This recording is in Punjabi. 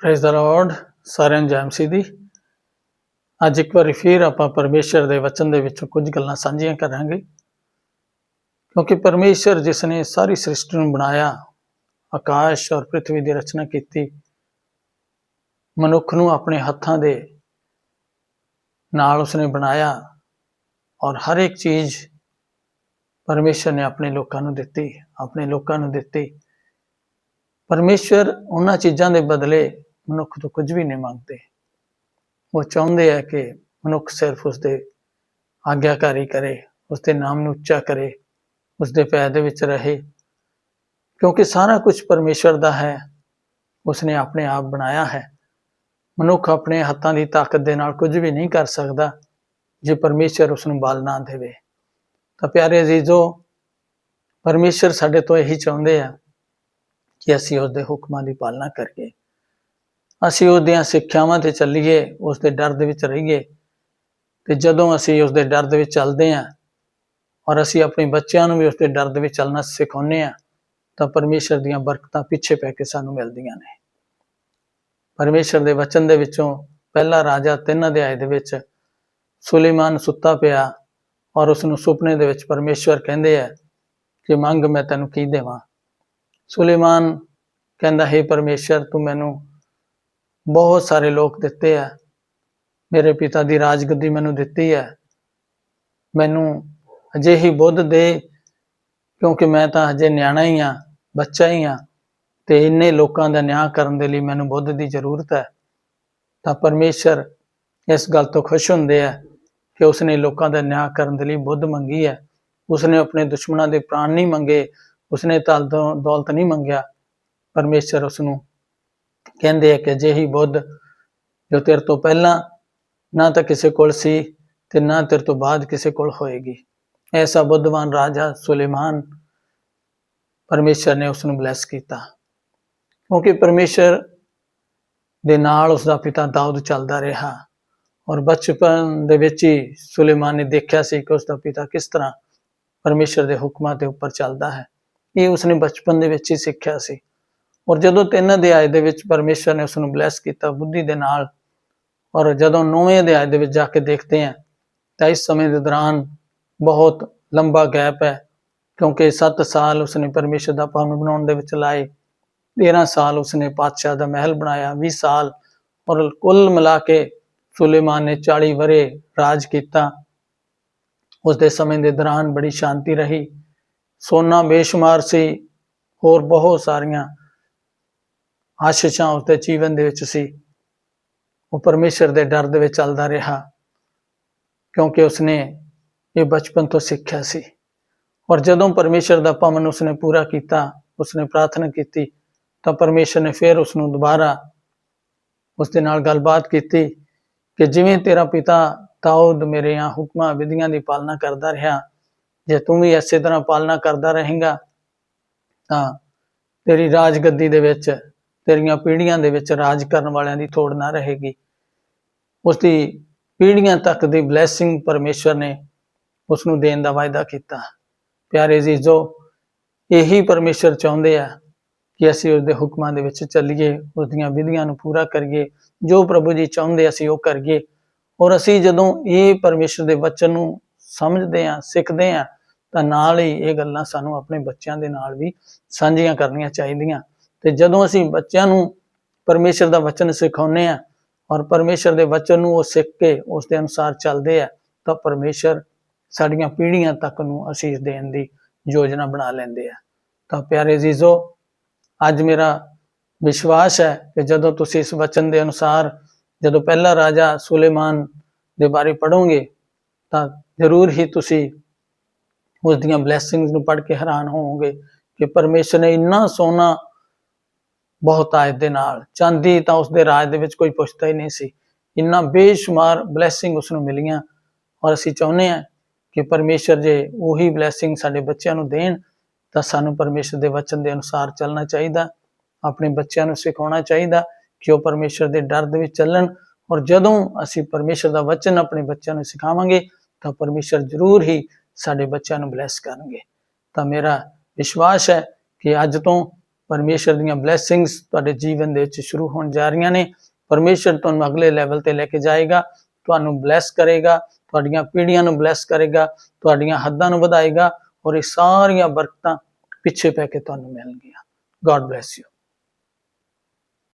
ਪ੍ਰੇਜ਼ ਦਾ ਲਾਰਡ ਸਾਰਿਆਂ ਨੂੰ ਜੈ ਮਸੀਹ ਦੀ। ਅੱਜ ਇੱਕ ਵਾਰੀ ਫਿਰ ਆਪਾਂ ਪਰਮੇਸ਼ਰ ਦੇ ਵਚਨ ਦੇ ਵਿੱਚੋਂ ਕੁਝ ਗੱਲਾਂ ਸਾਂਝੀਆਂ ਕਰਾਂਗੇ। ਕਿਉਂਕਿ ਪਰਮੇਸ਼ਰ ਜਿਸ ਨੇ ਸਾਰੀ ਸ੍ਰਿਸ਼ਟੀ ਨੂੰ ਬਣਾਇਆ, ਆਕਾਸ਼ ਔਰ ਪ੍ਰithvi ਦੀ ਰਚਨਾ ਕੀਤੀ, ਮਨੁੱਖ ਨੂੰ ਆਪਣੇ ਹੱਥਾਂ ਦੇ ਨਾਲ ਉਸਨੇ ਬਣਾਇਆ ਔਰ ਹਰ ਇੱਕ ਚੀਜ਼ ਪਰਮੇਸ਼ਰ ਨੇ ਆਪਣੇ ਲੋਕਾਂ ਨੂੰ ਦਿੱਤੀ, ਆਪਣੇ ਲੋਕਾਂ ਨੂੰ ਦਿੱਤੀ। ਪਰਮੇਸ਼ਰ ਉਹਨਾਂ ਚੀਜ਼ਾਂ ਦੇ ਬਦਲੇ ਮਨੁੱਖ ਤੋਂ ਕੁਝ ਵੀ ਨਹੀਂ ਮੰਗਦੇ। ਉਹ ਚਾਹੁੰਦੇ ਆ ਕਿ ਮਨੁੱਖ ਸਿਰਫ ਉਸਦੇ ਆਗਿਆਕਾਰੀ ਕਰੇ, ਉਸਦੇ ਨਾਮ ਨੂੰ ਉੱਚਾ ਕਰੇ, ਉਸਦੇ ਪੈਰ ਦੇ ਵਿੱਚ ਰਹੇ। ਕਿਉਂਕਿ ਸਾਰਾ ਕੁਝ ਪਰਮੇਸ਼ਰ ਦਾ ਹੈ, ਉਸਨੇ ਆਪਣੇ ਆਪ ਬਣਾਇਆ ਹੈ। ਮਨੁੱਖ ਆਪਣੇ ਹੱਥਾਂ ਦੀ ਤਾਕਤ ਦੇ ਨਾਲ ਕੁਝ ਵੀ ਨਹੀਂ ਕਰ ਸਕਦਾ, ਜੇ ਪਰਮੇਸ਼ਰ ਉਸ ਨੂੰ ਬਲ ਨਾ ਦੇਵੇ। ਤਾਂ ਪਿਆਰੇ ਅਜ਼ੀਜ਼ੋ ਪਰਮੇਸ਼ਰ ਸਾਡੇ ਤੋਂ ਇਹੀ ਚਾਹੁੰਦੇ ਆ ਕਿ ਅਸੀਂ ਉਸ ਦੇ ਹੁਕਮਾਂ ਦੀ ਪਾਲਣਾ ਕਰੀਏ। ਅਸੀਂ ਉਸ ਦੀਆਂ ਸਿੱਖਿਆਵਾਂ ਤੇ ਚੱਲੀਏ ਉਸ ਦੇ ਡਰ ਦੇ ਵਿੱਚ ਰਹੀਏ। ਤੇ ਜਦੋਂ ਅਸੀਂ ਉਸ ਦੇ ਡਰ ਦੇ ਵਿੱਚ ਚੱਲਦੇ ਹਾਂ ਔਰ ਅਸੀਂ ਆਪਣੇ ਬੱਚਿਆਂ ਨੂੰ ਵੀ ਉਸ ਦੇ ਡਰ ਦੇ ਵਿੱਚ ਚੱਲਣਾ ਸਿਖਾਉਂਦੇ ਹਾਂ, ਤਾਂ ਪਰਮੇਸ਼ਰ ਦੀਆਂ ਬਰਕਤਾਂ ਪਿੱਛੇ ਪੈ ਕੇ ਸਾਨੂੰ ਮਿਲਦੀਆਂ ਨੇ। ਪਰਮੇਸ਼ਰ ਦੇ ਵਚਨ ਦੇ ਵਿੱਚੋਂ ਪਹਿਲਾ ਰਾਜਾ ਤਿੰਨ ਅਧਿਆਏ ਦੇ ਵਿੱਚ ਸੁਲੇਮਾਨ ਸੁੱਤਾ ਪਿਆ ਔਰ ਉਸ ਨੂੰ ਸੁਪਨੇ ਦੇ ਵਿੱਚ ਪਰਮੇਸ਼ਰ ਕਹਿੰਦੇ ਆ ਕਿ ਮੰਗ ਮੈਂ ਤੈਨੂੰ ਕੀ ਦੇਵਾਂ? ਸੁਲੇਮਾਨ ਕਹਿੰਦਾ, ਹੈ ਪਰਮੇਸ਼ਰ, ਤੂੰ ਮੈਨੂੰ ਬਹੁਤ ਸਾਰੇ ਲੋਕ ਦਿੱਤੇ ਆ। ਮੇਰੇ ਪਿਤਾ ਦੀ ਰਾਜਗੱਦੀ ਮੈਨੂੰ ਦਿੱਤੀ ਹੈ ਮੈਨੂੰ ਅਜੇ ਹੀ ਬੁੱਧ ਦੇ, ਕਿਉਂਕਿ ਮੈਂ ਤਾਂ ਹਜੇ ਨਿਆਣਾ ਹੀ ਆ, ਬੱਚਾ ਹੀ ਆ, ਤੇ ਇੰਨੇ ਲੋਕਾਂ ਦਾ ਨਿਆਂ ਕਰਨ ਦੇ ਲਈ ਮੈਨੂੰ ਬੁੱਧ ਦੀ ਜ਼ਰੂਰਤ ਹੈ। ਤਾਂ ਪਰਮੇਸ਼ਰ ਇਸ ਗੱਲ ਤੋਂ ਖੁਸ਼ ਹੁੰਦੇ ਆ ਕਿ ਉਸਨੇ ਲੋਕਾਂ ਦਾ ਨਿਆਂ ਕਰਨ ਦੇ ਲਈ ਬੁੱਧ ਮੰਗੀ ਹੈ। ਉਸਨੇ ਆਪਣੇ ਦੁਸ਼ਮਣਾਂ ਦੇ ਪ੍ਰਾਣ ਨਹੀਂ ਮੰਗੇ, ਉਸਨੇ ਤਲ ਦੌਲਤ ਨਹੀਂ ਮੰਗਿਆ। ਪਰਮੇਸ਼ਰ ਉਸ ਨੂੰ ਕਹਿੰਦੇ ਆ ਕਿ ਅਜਿਹੀ ਬੁੱਧ ਜੋ ਤੇਰੇ ਤੋਂ ਪਹਿਲਾਂ ਨਾ ਤਾਂ ਕਿਸੇ ਕੋਲ ਸੀ ਤੇ ਨਾ ਤੇਰੇ ਤੋਂ ਬਾਅਦ ਕਿਸੇ ਕੋਲ ਹੋਏਗੀ। ਐਸਾ ਬੁੱਧਵਾਨ ਰਾਜਾ ਸੁਲੇਮਾਨ ਪਰਮੇਸ਼ਰ ਨੇ ਉਸ ਨੂੰ ਬਲੈਸ ਕੀਤਾ। ਕਿਉਂਕਿ ਪਰਮੇਸ਼ਰ ਦੇ ਨਾਲ ਉਸ ਦਾ ਪਿਤਾ ਦਾਊਦ ਚੱਲਦਾ ਰਿਹਾ ਔਰ ਬਚਪਨ ਦੇ ਵਿੱਚ ਹੀ ਸੁਲੇਮਾਨ ਨੇ ਦੇਖਿਆ ਸੀ ਕਿ ਉਸ ਦਾ ਪਿਤਾ ਕਿਸ ਤਰ੍ਹਾਂ ਪਰਮੇਸ਼ਰ ਦੇ ਹੁਕਮਾਂ ਦੇ ਉੱਪਰ ਚੱਲਦਾ ਹੈ। ਇਹ ਉਸਨੇ ਬਚਪਨ ਦੇ ਵਿੱਚ ਹੀ ਸਿੱਖਿਆ ਸੀ। ਔਰ ਜਦੋਂ ਤਿੰਨ ਅਧਿਆਏ ਦੇ ਵਿੱਚ ਪਰਮੇਸ਼ਰ ਨੇ ਉਸ ਨੂੰ ਬਲੈਸ ਕੀਤਾ ਬੁੱਧੀ ਦੇ ਨਾਲ, ਔਰ ਜਦੋਂ ਨੌਵੇਂ ਅਧਿਆਇ ਦੇ ਵਿੱਚ ਜਾ ਕੇ ਦੇਖਦੇ ਹਾਂ, ਤਾਂ ਇਸ ਸਮੇਂ ਦੇ ਦੌਰਾਨ ਬਹੁਤ ਲੰਬਾ ਗੈਪ ਹੈ, ਕਿਉਂਕਿ 7 ਸਾਲ ਉਸਨੇ ਪਰਮੇਸ਼ਰ ਦਾ ਭਵਨ ਬਣਾਉਣ ਦੇ ਵਿੱਚ ਲਾਏ 13 ਸਾਲ ਉਸਨੇ ਪਾਤਸ਼ਾਹ ਦਾ ਮਹਿਲ ਬਣਾਇਆ 20 ਸਾਲ, ਔਰ ਕੁੱਲ ਮਿਲਾ ਕੇ ਸੁਲੇਮਾਨ ਨੇ 40 ਵਰੇ ਰਾਜ ਕੀਤਾ। ਉਸ ਦੇ ਸਮੇਂ ਦੇ ਦੌਰਾਨ ਬੜੀ ਸ਼ਾਂਤੀ ਰਹੀ, ਸੋਨਾ ਬੇਸ਼ੁਮਾਰ ਸੀ, ਹੋਰ ਬਹੁਤ ਸਾਰੀਆਂ ਆਸ਼ੀਸ਼ਾਂ ਉਸਦੇ ਜੀਵਨ ਦੇ ਵਿੱਚ ਸੀ। ਉਹ ਪਰਮੇਸ਼ਰ ਦੇ ਡਰ ਦੇ ਵਿੱਚ ਚੱਲਦਾ ਰਿਹਾ, ਕਿਉਂਕਿ ਉਸਨੇ ਇਹ ਬਚਪਨ ਤੋਂ ਸਿੱਖਿਆ ਸੀ। ਔਰ ਜਦੋਂ ਪਰਮੇਸ਼ਰ ਦਾ ਭਵਨ ਉਸਨੇ ਪੂਰਾ ਕੀਤਾ, ਉਸਨੇ ਪ੍ਰਾਰਥਨਾ ਕੀਤੀ, ਤਾਂ ਪਰਮੇਸ਼ਰ ਨੇ ਫਿਰ ਉਸ ਨੂੰ ਦੁਬਾਰਾ ਉਸ ਦੇ ਨਾਲ ਗੱਲਬਾਤ ਕੀਤੀ ਕਿ ਜਿਵੇਂ ਤੇਰਾ ਪਿਤਾ ਦਾਊਦ ਮੇਰੇ ਆ ਹੁਕਮਾਂ, ਵਿਧੀਆਂ ਦੀ ਪਾਲਣਾ ਕਰਦਾ ਰਿਹਾ, ਜੇ ਤੂੰ ਵੀ ਇਸੇ ਤਰ੍ਹਾਂ ਪਾਲਣਾ ਕਰਦਾ ਰਹੇਂਗਾ, ਤਾਂ ਤੇਰੀ ਰਾਜਗੱਦੀ ਦੇ ਵਿੱਚ ਤੇਰੀਆਂ ਪੀੜ੍ਹੀਆਂ ਦੇ ਵਿੱਚ ਰਾਜ ਕਰਨ ਵਾਲਿਆਂ ਦੀ ਥੋੜ ਨਾ ਰਹੇਗੀ। ਉਸ ਦੀ ਪੀੜ੍ਹੀਆਂ ਤੱਕ ਦੀ ਬਲੇਸਿੰਗ ਪਰਮੇਸ਼ਵਰ ਨੇ ਉਸ ਨੂੰ ਦੇਣ ਦਾ ਵਾਅਦਾ ਕੀਤਾ। ਪਿਆਰੇ ਜੀਜੋ ਇਹੀ ਪਰਮੇਸ਼ਵਰ ਚਾਹੁੰਦੇ ਆ ਕਿ ਅਸੀਂ ਉਸ ਦੇ ਹੁਕਮਾਂ ਦੇ ਵਿੱਚ ਚੱਲੀਏ ਉਸ ਦੀਆਂ ਵਿਧੀਆਂ ਨੂੰ ਪੂਰਾ ਕਰੀਏ। ਜੋ ਪ੍ਰਭੂ ਜੀ ਚਾਹੁੰਦੇ ਅਸੀਂ ਉਹ ਕਰੀਏ। ਔਰ ਅਸੀਂ ਜਦੋਂ ਇਹ ਪਰਮੇਸ਼ਰ ਦੇ ਵਚਨ ਨੂੰ ਸਮਝਦੇ ਹਾਂ ਸਿੱਖਦੇ ਹਾਂ ਤਾਂ ਨਾਲ ਹੀ ਇਹ ਗੱਲਾਂ ਸਾਨੂੰ ਆਪਣੇ ਬੱਚਿਆਂ ਦੇ ਨਾਲ ਵੀ ਸਾਂਝੀਆਂ ਕਰਨੀਆਂ ਚਾਹੀਦੀਆਂ। ਤੇ ਜਦੋਂ ਅਸੀਂ ਬੱਚਿਆਂ ਨੂੰ ਪਰਮੇਸ਼ਰ ਦਾ ਵਚਨ ਸਿਖਾਉਂਦੇ ਆ ਔਰ ਪਰਮੇਸ਼ਰ ਦੇ ਵਚਨ ਨੂੰ ਉਹ ਸਿੱਖ ਕੇ ਉਸ ਦੇ ਅਨੁਸਾਰ ਚੱਲਦੇ ਆ, ਤਾਂ ਪਰਮੇਸ਼ਰ ਸਾਡੀਆਂ ਪੀੜ੍ਹੀਆਂ ਤੱਕ ਨੂੰ ਅਸੀਸ ਦੇਣ ਦੀ ਯੋਜਨਾ ਬਣਾ ਲੈਂਦੇ ਆ। ਤਾਂ ਪਿਆਰੇ ਜੀਜ਼ੋ ਅੱਜ ਮੇਰਾ ਵਿਸ਼ਵਾਸ ਹੈ ਕਿ ਜਦੋਂ ਤੁਸੀਂ ਇਸ ਵਚਨ ਦੇ ਅਨੁਸਾਰ ਜਦੋਂ ਪਹਿਲਾ ਰਾਜਾ ਸੁਲੇਮਾਨ ਦੇ ਬਾਰੇ ਪੜੋਗੇ ਤਾਂ ਜ਼ਰੂਰ ਹੀ ਤੁਸੀਂ ਉਸ ਦੀਆਂ ਬਲੇਸਿੰਗਸ ਨੂੰ ਪੜ੍ਹ ਕੇ ਹੈਰਾਨ ਹੋਵੋਗੇ ਕਿ ਪਰਮੇਸ਼ਰ ਨੇ ਇੰਨਾ ਸੋਨਾ ਬਹੁਤ ਆਇਤ ਦੇ ਨਾਲ। ਚਾਂਦੀ ਤਾਂ ਉਸ ਦੇ ਰਾਜ ਦੇ ਵਿੱਚ ਕੋਈ ਪੁੱਛਦਾ ਹੀ ਨਹੀਂ ਸੀ। ਇੰਨਾ ਬੇਸ਼ੁਮਾਰ ਬਲੇਸਿੰਗ ਉਸ ਨੂੰ ਮਿਲੀਆਂ ਔਰ ਅਸੀਂ ਚਾਹੁੰਦੇ ਹਾਂ ਕਿ ਪਰਮੇਸ਼ਰ ਜੇ ਉਹੀ ਬਲੇਸਿੰਗ ਸਾਡੇ ਬੱਚਿਆਂ ਨੂੰ ਦੇਣ, ਤਾਂ ਸਾਨੂੰ ਪਰਮੇਸ਼ਰ ਦੇ ਵਚਨ ਦੇ ਅਨੁਸਾਰ ਚੱਲਣਾ ਚਾਹੀਦਾ, ਆਪਣੇ ਬੱਚਿਆਂ ਨੂੰ ਸਿਖਾਉਣਾ ਚਾਹੀਦਾ ਕਿ ਉਹ ਪਰਮੇਸ਼ਰ ਦੇ ਡਰ ਦੇ ਵਿੱਚ ਚੱਲਣ ਔਰ ਜਦੋਂ ਅਸੀਂ ਪਰਮੇਸ਼ਰ ਦਾ ਵਚਨ ਆਪਣੇ ਬੱਚਿਆਂ ਨੂੰ ਸਿਖਾਵਾਂਗੇ, ਤਾਂ ਪਰਮੇਸ਼ਰ ਜ਼ਰੂਰ ਹੀ ਸਾਡੇ ਬੱਚਿਆਂ ਨੂੰ ਬਲੈਸ ਕਰਨਗੇ। ਤਾਂ ਮੇਰਾ ਵਿਸ਼ਵਾਸ ਹੈ ਕਿ ਅੱਜ ਤੋਂ ਪਰਮੇਸ਼ਰ ਦੀਆਂ ਬਲੇਸਿੰਗਸ ਤੁਹਾਡੇ ਜੀਵਨ ਦੇ ਵਿੱਚ ਸ਼ੁਰੂ ਹੋਣ ਜਾ ਰਹੀਆਂ ਨੇ। ਪਰਮੇਸ਼ਰ ਤੁਹਾਨੂੰ ਅਗਲੇ ਲੈਵਲ ਤੇ ਲੈ ਕੇ ਜਾਏਗਾ, ਤੁਹਾਨੂੰ ਬਲੈਸ ਕਰੇਗਾ, ਤੁਹਾਡੀਆਂ ਪੀੜ੍ਹੀਆਂ ਨੂੰ ਬਲੈਸ ਕਰੇਗਾ, ਤੁਹਾਡੀਆਂ ਹੱਦਾਂ ਨੂੰ ਵਧਾਏਗਾ ਔਰ ਇਹ ਸਾਰੀਆਂ ਬਰਕਤਾਂ ਪਿੱਛੇ ਪੈ ਕੇ ਤੁਹਾਨੂੰ ਮਿਲਣਗੀਆਂ। God bless you